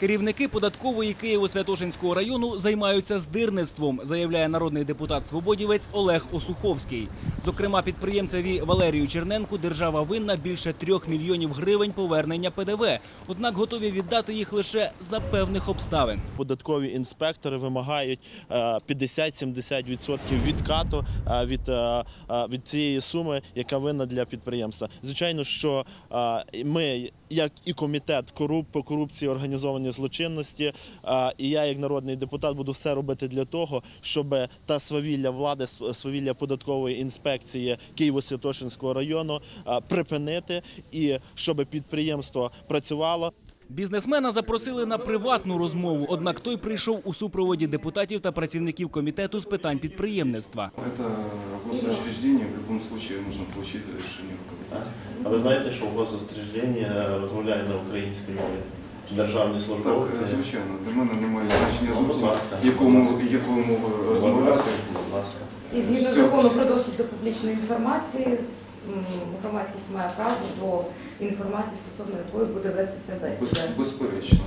Керівники податкової Києво-Святошинського району займаються здирництвом, заявляє народний депутат свободівець Олег Осуховський. Зокрема, підприємцеві Валерію Черненку держава винна більше трьох мільйонів гривень повернення ПДВ. Однак готові віддати їх лише за певних обставин. Податкові інспектори вимагають е, 50-70% відкату е, від, е, е, від цієї суми, яка винна для підприємства. Звичайно, що е, ми, як і комітет по корупції організованій злочинності, е, і я, як народний депутат, буду все робити для того, щоб та свавілля влади, св- свавілля податкової інспекції Києво-Святошинського району е, припинити і щоб підприємство працювало. Бізнесмена запросили на приватну розмову, однак той прийшов у супроводі депутатів та працівників комітету з питань підприємництва. Это вопрос учреждения, в любом случае нужно получить разрешение руководителя. А ви знаєте, що у розмовляє на українській мові? Державні Так, звичайно, для мене немає значення Ну, зовсім, якою мовою розмовляти. Будь ласка. І згідно закону про доступ до публічної інформації, громадськість має право до інформації, стосовно якої буде вести себе Без, себе. безперечно.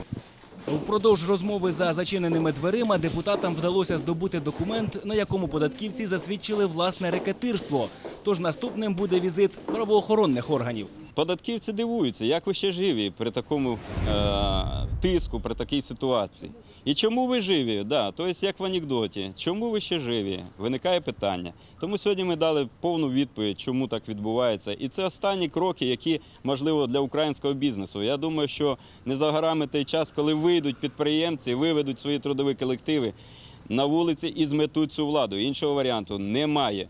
Впродовж розмови за зачиненими дверима депутатам вдалося здобути документ, на якому податківці засвідчили власне рекетирство. Тож наступним буде візит правоохоронних органів. Податківці дивуються, як ви ще живі при такому е, тиску, при такій ситуації. І чому ви живі? Да, тобто, як в анекдоті, чому ви ще живі? Виникає питання. Тому сьогодні ми дали повну відповідь, чому так відбувається. І це останні кроки, які можливо для українського бізнесу. Я думаю, що не за горами той час, коли вийдуть підприємці, виведуть свої трудові колективи на вулиці і зметуть цю владу. Іншого варіанту немає.